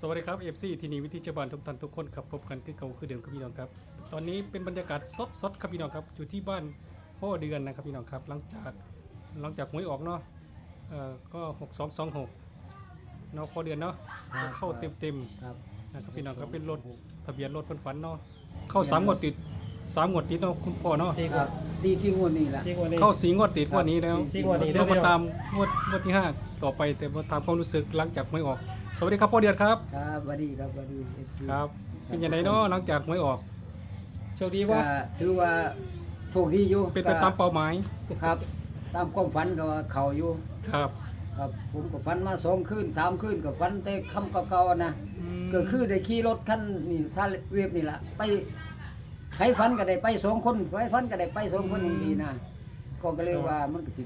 สวัสดีครับ FC ที่นี่วิธีชาวบ้านทุกท่านทุกคนครับพบกันคือเก่าคือเดิมครับพี่น้องครับ ตอนนี้เป็นบรรยากาศสดสดๆครับพี่น้องครับอยู่ที่บ้านพ่อเดือนนะครับพี่น้องครับ หลังจากหลังจากหวยออกเนาะเอ่อก็6226เนาะพ่อเดือนเนาะครับ เข้าเต็มเต็มครับ ๆนะครับพี่น้องครับเป็นรถทะเบียนรถเพิ่นฝันเนาะเข้าสามงวดติดสามงวดติดเนาะคุณพ่อเนาะสี่คกรัว่าบซีซีงวดนี่แหละ สี่กว่านี้ เข้าสีงวดติดงวดนี้แล้วสี่งวดนี้เด้อเรามาพี่น้องตามงวดงวดที่ห้าต่อไปแต่มาตามความรู้สึกหลังจากหวยออก สวัสดีครับพ่อเดือนครับ ครับสวัสดีครับสวัสดี FC ครับ เป็นยังไงเนาะหลังจากหวยออกโชคดีก็ว่าถือว่าโชคดีอยู่เป็นไปตามเป้าหมายครับ ตามความฝันก็ว่าเขาอยู่ ครับครับผมก็ฝันมาสองคืนสามคืนก็ฝันแต่คำเก่าๆนะมก็คือได้ขี่รถคันนี่ซาเวฟนี่แหละไปใครฝันก็ได้ไปสองคนใครฝันก็ได้ไปสองคนอย่างนี้นะก็ก็เลยว่ามันก็สิ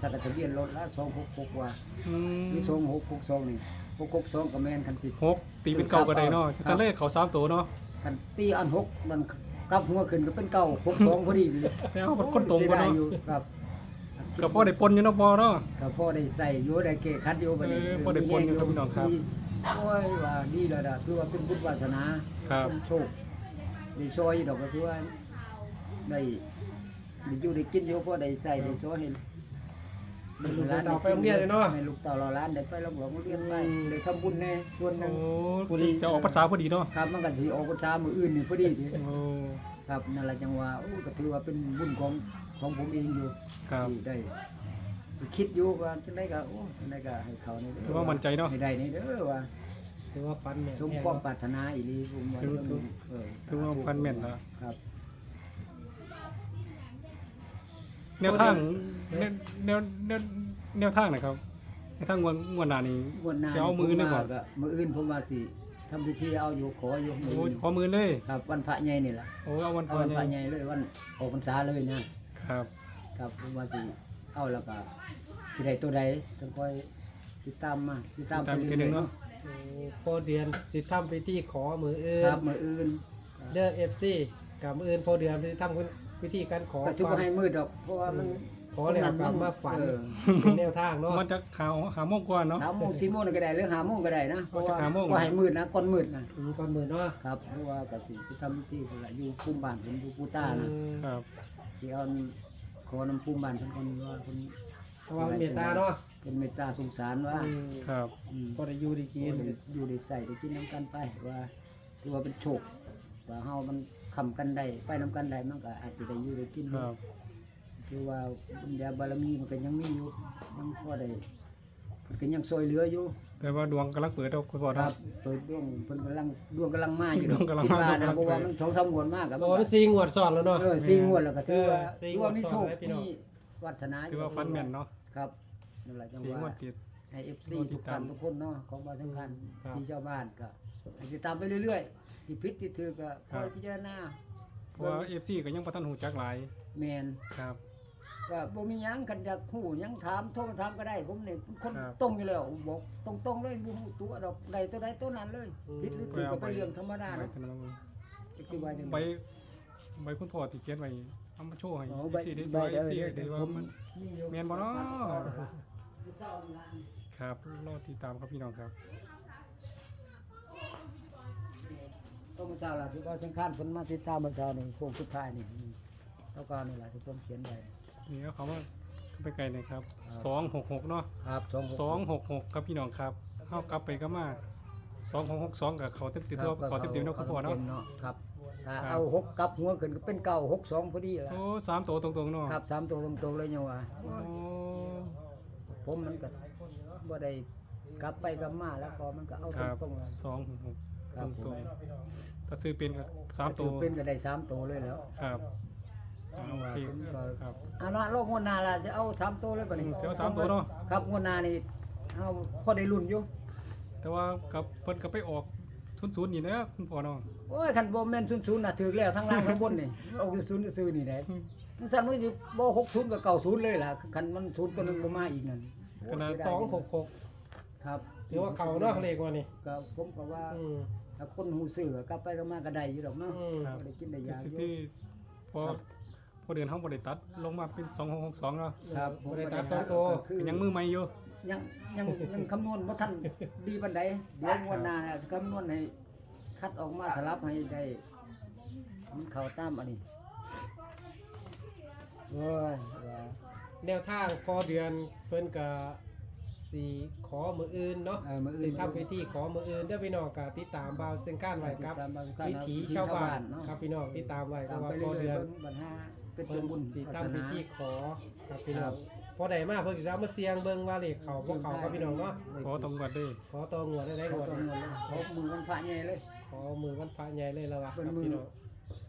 ถ้าทะเบียนรถละสองหกหกว่าอืมมีสองหกหกสองนี่หกหกสองก็แม่นคันสิหกตีเป็นเก่าก็ได้เนาะครับจะเลขเขาสามตัวเนาะคันตีอันหกมันกลับหัวขึ้นก็เป็นเก้าหกสองพอดีเลยแล้วมันคนตรงกันเสียดายเนาะอยู่ครับก็พอได้ปนอยู่เนาะพอเนาะก็พอได้ใส่อยู่ได้เกะคัดอยู่บัดนี้เออพอได้ปนอยู่ครับพี่น้องครับโอ้ยว่าดีแล้วล่ะถือว่าเป็นบุญวาสนาครับ เป็นโชคได้ซอยดอกก็ถือว่าได้ได้อยู่ได้กินอยู่พอได้ใส่ได้ซอยให้ ลูกเต่าไปโรงเรียนเลยเนาะให้ลูกเต่าเราล้านได้ไปโรงหลวงโรงเรียนไปอืมได้ทำบุญแน่ส่วนหนึโอ้งจะออกภาษาพอดีเนาะครับมันก็สิออกพรรษามื้ออื่นนี่พอดีทีโอ้ครับนั่นแหละจังว่าโอ้ก็ถือว่าเป็นบุญของของผมเองอยู่ครับ ที่ได้คิดอยู่ว่าจังไดก็โอ้จังไดก็ให้เขานี่เด้อถือว่ามั่นใจเนาะ ให้ได้นี่เด้อว่าถือว่าฟันเนี่ย สมความปรารถนาอีหลีผมว่าถือเรื่องนี้เออถือว่าฟันแม่นแล้วครับ แนวทางแนวแนวแนวแนวทางนะครับแนวทางงวดงวดหน้านี่วันหน้าสิเอามือนี่บ่ผว่าก็มื้ออื่นผมว่าสิทำพิธีเอาอยู่ขออยู่มื้อโอ้อื่นขอมือเลยครับ วันพระใหญ่นี่ล่ะโอ้เอาวันเอาพอวันพระใหใหญ่ญ่เลยวันออกพรรษาเลยนะครับ ครับผมว่าสิเอาแล้วก็สิได้ตัวใดต้องคอยติดตามมาติดตามตามไปทีเรื่หนึอยงๆเนาะโอ้พอเดือนสิทำพิธีขอมืออื่นครับมื้ออื่น เด้อเอฟซีกับมืออื่นพอเดือนสิทำ พิธีการขอก็ถือฟัว่านให้มืดดอก เพราะว่ามันขอแล้วกลับมาฝันเออเป็นแนวทางเนาะ มันจะขาวหาโมงกว่าเนาะ สามโมงสี่โมงก็ได้หรือห้าโมงก็ได้นะเพราะว่าจะห้าโมงว่าให้มืดนะก่อนมืดนะอืมก่อนมือเนาะครับเพราะว่ากสิที่ทำพิธีคนละอยู่ภูมิบ้านผมอยู่ปูต้านะอืมครับที่เอาขอน้ำภูมิบ้านเพิ่นคนว่าคนเพราะว่าเมตตาเนาะเป็นเมตตาสงสารว่าอืมครับ อืมพอได้อยู่ได้กินได้อยู่ได้ใส่ได้กินน้ำกันไปว่าถือว่าเป็นโชค ว่าเฮามันคำกันได้ไปน้ำกันได้มันก็อาจจะได้อยู่ได้กินครับ คือว่าบุญญาบารมีมันก็ยังมีอยู่ยังพอได้เพิ่นก็ยังซอยเหลืออยู่แต่ว่าดวงกำลังเปิดเอาคุณพ่อคครัรับบเปิดดวงเพิ่นกำลังดวงกำลังมาอยู่ดวงกำลังมาคิดว่ดวงกำลันะงเพราะว่าเปิดมันสองสามงวดมากกับเพราะว่ามันสี่งวดซ้อนแล้วเนาะ เออสี่งวดแล้วก็ถือว่าเออสี่ถือว่ามีโชคงวดซ้อนแล้วพี่น้อง มีวาสนาถือว่าฟันแม่นเนาะครับนั่นแหละจังสีงวว่า ดติด ให้ FC งวดติทุดกตาท่ามนทุกคนเนาะของบ้านสำคัญครับ ที่ชาวบ้านก็ให้ติดตามไปเรื่อยๆ ที่ผิดที่ถูกก็คอยพิจารณาเพราะว่า FC ก็ยังบ่ทันหูจักหลายแม่นครับ ก็บ่มีหยังคันอยากฮู้หยังถามโทรมาถามก็ได้ ผมนี่เป็นคนครับตรงอยู่แล้วบอกตรงๆเลยบ่ฮู้ตัวดอกใดตัวใดตัวนั้นเลยผิดหรือถูกก็เป็นเรื่องธรรมดาไปเนาะเท่านั้นเองจักสิว่าจังใบไดใบคุณพ่อที่เขียนไว้เอามาโชว์ให้อ๋อใบ FC ได้ใบซอยเออ FC ได้ว่ามัน แม่นบ่เนาะเศร้านี่ล่ะครับรอติดตามครับพี่น้องครับ ต้องมาเศร้าล่ะที่ว่าสังขารเพิ่นมาติดตามมาเศร้านี่โค้งสุดท้ายนี่อืมแล้วก็นี่ล่ะที่ผมเขียนไว้ นี่ก็คำว่าเข้าไปไกลหน่อยครับครับ สองหกหกเนาะครับสองหกหกครับพี่น้องครับเข้ากลับไปก็มาสองหกหกสองกับเขาเต็มติดตัวเขาเต็มติดเนาะคุณพ่อเนาะ ครับถ้าครับ เอาหกกลับหัวขึ้นก็เป็นเก้าหกสองพอดีละโอ้สามตัวตรงๆเนาะครับสามตัวตรงๆเลยเนี่ยว่าโอ้ผมมันก็บ่ได้กลับไปกลับมาแล้วก็มันก็เอาครับตรงๆเลยสองหกหก คตรับรงๆถ้าซื้อเป็นก็สามตัวซื้อเป็นก็ได้สามตัวเลยแล้วครับอ่าโอเคผมก็ครับอานะโลกงวดหนาล่ะจะเอาสามตัวเลยป่ะนี่อืมจะเอาสามตัวเนาะครับงวดหนานี่เอาพอได้ลุ้นอยู่แต่ว่ากับเพิ่นก็ไปออกทุนศูนย์นี่นะคุณพ่อเนาะโอ้ยคันบ่แม่นศูนย์ๆน่ะถึกแล้วทั้งล่างทั้งบนนี่เอาศูนย์ซื้อนี่ได้นั่นสั่นมันสิบ่หกศูนย์กับเก้าศูนย์เลยล่ะคันมันศูนย์ตัวหนึงบ่มาอีกนั่นขนาดสองหกหกครับ ถือว่าเขาเนาะเลขว่านี่ก็ผมก็ว่า อืม ถ้าคนหูซื้อก็กลับไปก็มาก็ได้อยู่ดอกเนาะอืมครับบ่ได้กินได้ที่ยาสิอยู่ที่พอพอเดือนเฮาบ่ได้ตัดลงมาเป็น2662เนาะครับบ่ได้ตัดสองตัวคือเป็นยังมือใหม่อยู่ ยังยังยังคำนวณบ่ทันดีปานใดเดี๋ยวงวดหน้าเนี่ยสิคำนวณให้คัดออกมาสลับให้ได้มันเข้าตามอันนี้โอ้ยว่าแนวทางพอเดือนเพิ่นก็ สิขอมืออื่นเนาะเออมื้ออื่สินทำพิธีขอมืออื่นเด้อพี่น้องก็ติดตามบ่าวเส้นก้านไว้ครับติดตามบ่าวเส้นก้านวิถีวิถีชาวบ้าชาวบ้านนเนาะครับพี่น้องติดตามไว้เพตามราะว่าไปพอเรื่เดืออยนๆเบิ่งปัญหาเป็นเพิ่ตัวนบุญสิศาสทำพินาธีขอครับพี่น้ครัองบพอได้มาเพิ่นสิเอามาเสียงเบิ่งว่าเลขเขาบ่เขาครับพี่น้องเนาะขอตรงกันด้วยขอต่องวดได้ได้เขางวดต้องเงินเลยเขามือวันพระใหญ่เลย ขอมือวันพระใหญ่เลยแล้วว่าคเป็นรับมือพี่น้อง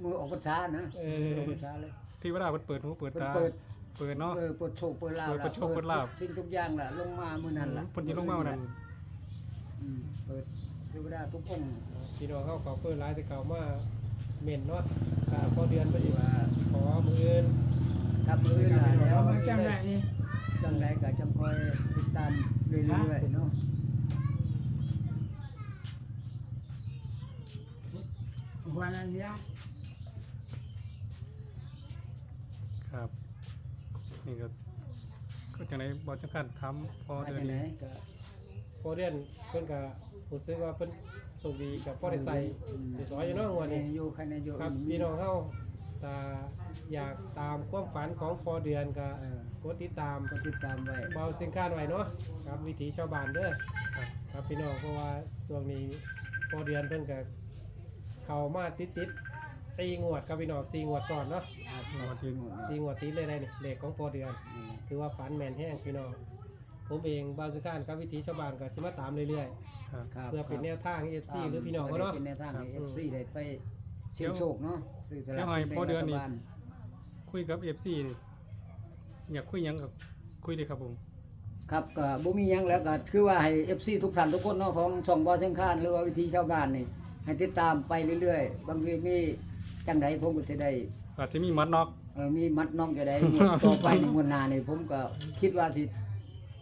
มือออกพรรษานะเออออกพรรษาเลยที่ว่าเพิ่นเปิดหูเปิดเปิดตาเปิด เปิดเนาะ เออเปิดโชคเปิดลาบเปิดเปิดโชคเปิดลาบสิ่งทุกอย่างล่ะลงมามื้อนั้นล่ะเพิ่นสิลงมาวันนั้นอืมเปิดเทวดาทุกองค์พี่น้องเขาขอเพิ่นหลายแต่เก่ามาเม่นเนาะอ่าพอเดือนเพิ่นสิว่าขอมืออื่นครับมื้อนี้ล่ะแล้วเอามาจังไรนี่จังไรก็จังคอยติดตามเรื่อยๆเนาะหัวนั่นเดียว ครับ นี่ก็ก็จังไดบ่จังกันทำพอมาเดือนจากไหนนี้ก็พอเดือนเพิ่นก็รู้สึกว่าเพิ่นโชคดีกับพ่อได้ใส่ได้สอยอยู่เนาะงวดนี้อยู่ใครในอยู่ครับพี่น้องเฮาถ้าอยากตามความฝันของพอเดือนก็เออกดติดตามก็ติดตามไว้เบาเส้นคานไว้เนาะครับวิถีชาวบ้านเด้อครับครับพี่น้องเพราะว่าช่วงนี้พอเดือนเพิ่นก็เข้ามาติดติดๆ สี่งวดครับพี่น้องสี่งวดซ้อนเนาะงวดที่สี่งวดติดเลยได้นี่เลขของพอเดือน ถือว่าฝันแม่นแห้งพี่น้องผมเองบาวสุการครับวิถีชาวบ้านก็สิมาตามเรื่อยครับครับๆเพื่อเป็นแนวทาง FC หรือพี่น้องเขาเนาะ เป็นแนวทางให้ครับ FC ได้ไปเสี่ยงโชคเนาะซื้อสเดี๋ลากยวให้กินแบ่งพอเดือนนี้รัฐบาลคุยกับ FC นี่อยากคุยหยังกับคุยเลยครับผม ครับก็บ่มีหยังแล้วก็คือว่าให้ FC ทุกท่านทุกคนเนาะของช่องบ่อเชียงคานหรือว่าวิธีชาวบ้านนี่ให้ติดตามไปเรื่อยๆ บางทีมี จังไดผมก็สิได้อาจจะมีมัดน็อก เออมีมัดน้องจะได้งวดต่อไปในงวดหน้านี่ผมก็คิดว่าสิ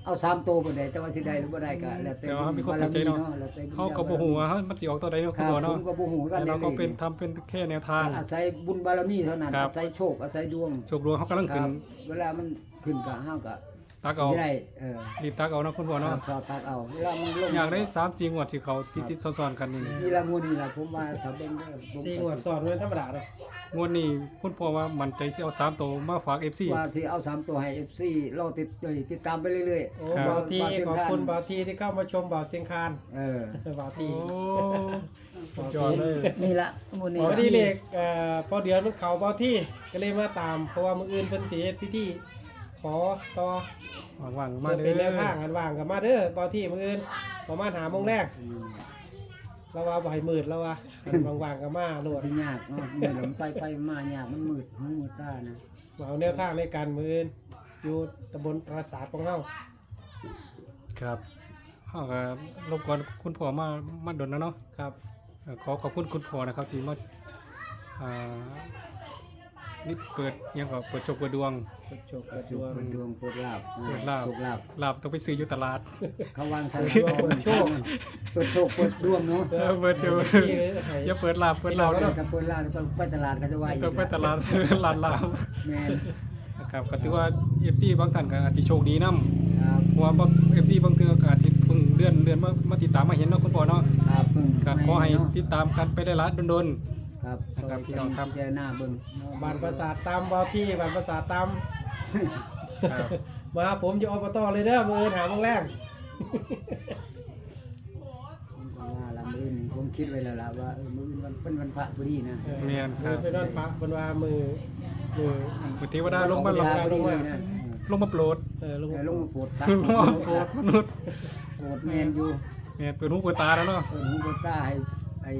เอาสามตัวบ่ได้แต่ว่าสิได้หรือบ่ได้ก็แล้วแต่แต่ว่ามีคนบารเข้าใจเนาะ แล้วแต่บุญเฮาก็บ่ฮู้ว่าเฮามันสิออกตัวใดเนาะคคุณรับพ่อผเนาะมก็บ่ฮู้กันแต่เราก็เป็นลยทำเป็นแค่แนวทาง อาศัยบุญบารมีเท่านั้นครับ อาศัยโชคอาศัยดวง โชคดวงเฮากำลังคขึ้รัน บเวลามันขึ้นก็ห้าวก็ ตักเอาสิได้เออรีบตักเอาเนาะคุณพ่อครัเนาะบครับตักเอาเวลามันลงอยากได้3 4งวดที่เขาติดๆซ้อนๆกันนี่นี่ละงวดนี่ล่ะผมว่าถ้าเบิ่งเด้อผมสี่งวดซ้อนมันธรรมดาเนาะงวดนี้คุณพ่อว่ามันใจสิเอาสามตัวมาฝาก FC ว่าสิเอาสามตัวให้ FC รอติดเอ้ยติดตามไปเรื่อยโอ้ครับบ่าวทีบ่าวเชียงขอบคานคุณบ่าวทีที่เข้ามาชมบ่าวเสียงคานๆเออบ่าวโอ้ทีสุดยอดเลยนี่ละงวดนี้พอล่ะดีเลขเอ่อพอเดือนมันเข้าบ่าวทีก็เลยมาตามเพราะว่ามื้ออื่นเพิ่นสิเฮ็ดพิธี ขอต่อว่างๆมามาเด้เป็นแนวอทางกันว่างกับมาเด้อบ่าวที่มื้ออื่นประมาณหาโมงแรกอืมเราว่าบ่ให้มืดแล้วว่าอันว่างๆกับมาโลดสิยากเนาะมือหลงไปไปมายากมันมืดหูมืดตานะเอาแนวทางในการมื้ออื่นอยู่ตำบลปราสาทของเฮาครับเฮาก็รบกวนคุณพ่อมามาดนนะเนาะครับเอ่อขอขอบคุณคุณพ่อนะครับที่มาอ่า นี่เปิดอิหยังก็เปิดโชคเปิดดวงกดโชคกดดวงเปิดดวงเปิดลาบเปิดลาบโชคลาบลาบต้องไปซื้ออยู่ตลาด เขาวางทางดวงเปิดโชคเปิดโชคเปิดดวงเนาะเออเปิดโชคที่หรือให้อย่าเปิดลาบเปิดลาบเราเนาะจะเปิดลาบต้องไปตลาดก็จะว่าอีกต้องไปตลาดลาดลาบแม่นนะครับก็ถือว่า FC บางท่านก็อาจจะโชคดีนํครับเพราะว่าบาง FC บางเทื่อก็อาจจะเพิ่งเลื่อนเลื่อนมามาติดตามมาเห็นเนาะคุณพ่อเนาะครับเพิ่งก็ขอให้เนาะติดตามกันไปได้ละดนครับนะครับพี่น้องครับเจอหน้าเบิ่งบ้านปราสาทตามบ่าวที่บ้านปราสาทตามๆครับ มาหาผมอยู่อบตเลยเด้อมื้ออื่นหาโมงแรกผมก็ว่าละมื้อนี้ผมคิดไว้แล้วล่ะว่าเออมื้อนี้มันเป็นวันพระพอดีนะเออแม่นครับ มื้อไปนอนพระเพิ่นว่ามือมือพุทธิวดาลงมาลลงงพอดีเลยนะลงมาโปรดเออลงเออลงมาโปรดสักลงมาโปรดมนุษย์โปรดแม่นอยู่แม่นเปิดหูเปิดตาแล้วเนาะเออหูเปิดตาให้ให้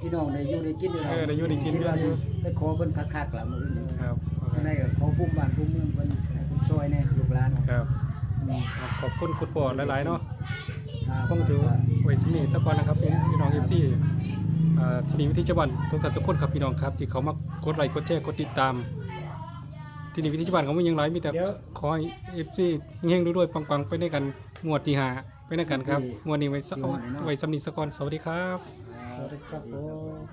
พี่น้องได้อยู่ได้กินอยู่เออได้อยู่ได้กิน คิดว่าสิไปขอเพิ่นคักๆล่ะมื้อนี้ครับได้ก็ขอภูมิบ้านภูมิเมืองเพิ่นให้เพิ่นช่วยแน่ลูกหลานครับอืมขอบคุณคุณพ่อหลายๆเนาะครับคงถือไว้สำนีสักวันนะครับพี่พี่น้อง FC อ่าที่นี่วิธีจังหวัดทุกท่านทุกคนครับพี่น้องครับ ที่เขามากดไลค์กดแชร์กดติดตาม ที่นี่วิธีจังหวัดเขาไม่ยังไรมีแต่ขอให้ FC เฮงๆด้วยๆปังๆไปด้วยกันงวดที่ห้าไปด้วยกันครับงวดนี้ไว้สักเอาไว้สำนีสักวันสวัสดีครับ สวัสดีครับผม